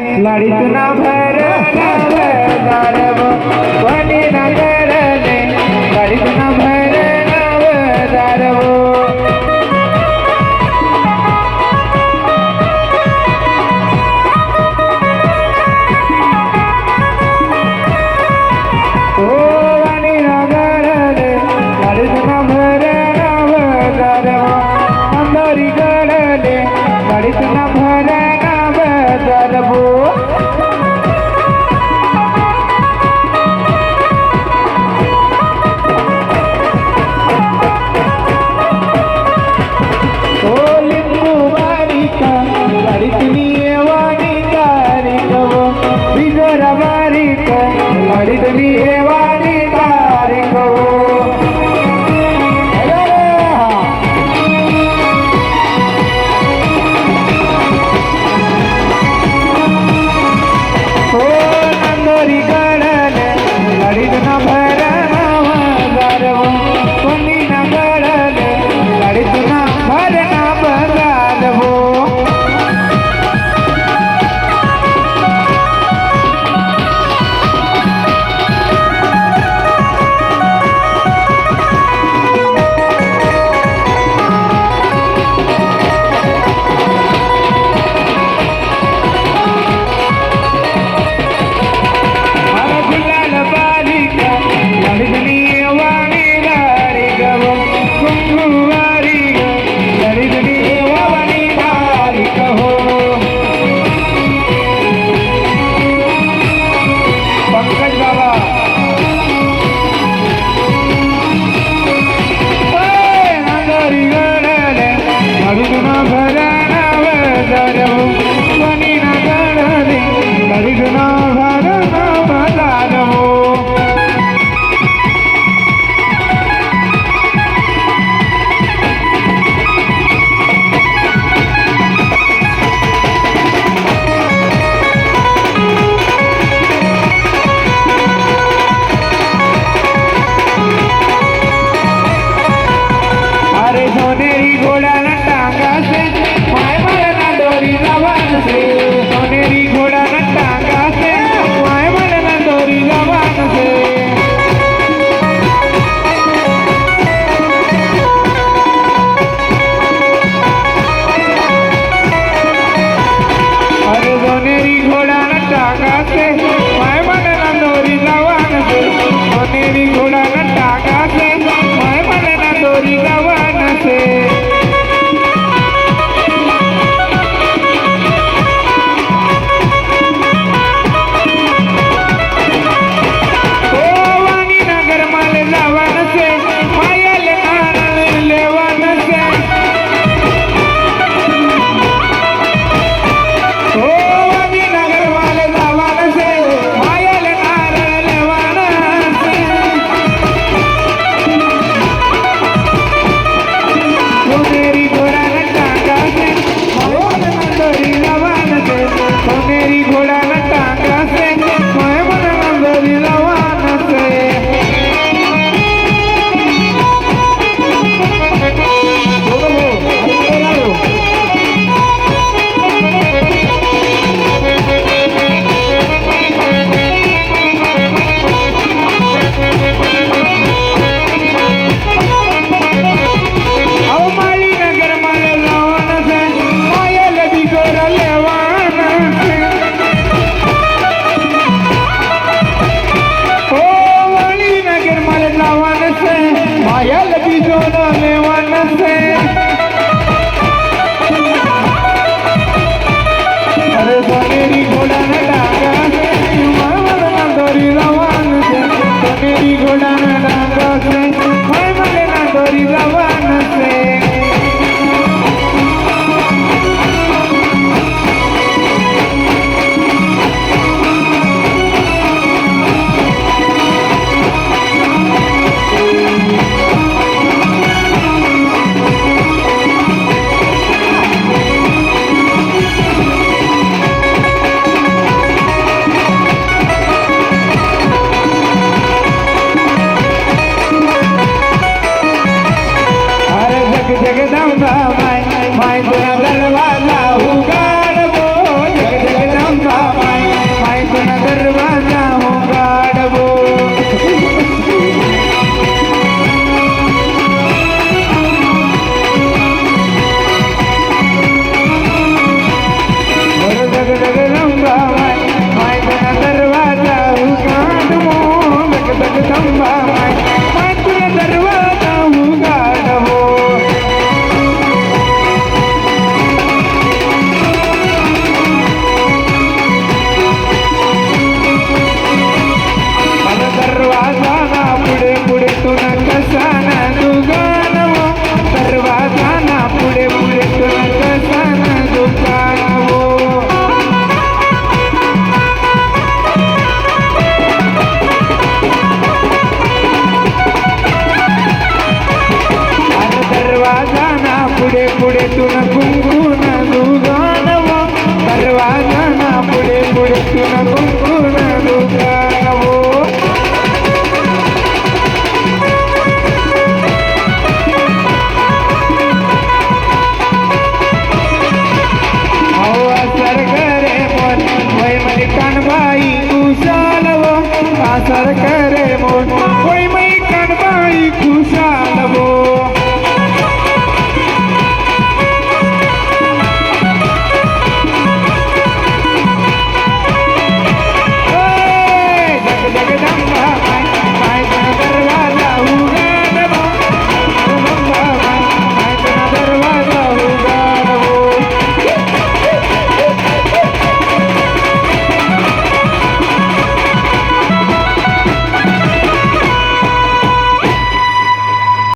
लाडीतून भर नाव वणी नागरले लाडीतून भर नाव दारव ओ वणी नागरले लाडीतून भर नाव दारव अंधारी गडले लाडीतून भर ભરા વની ના ગણ હરિ હરિ નામ जाना मेवाना से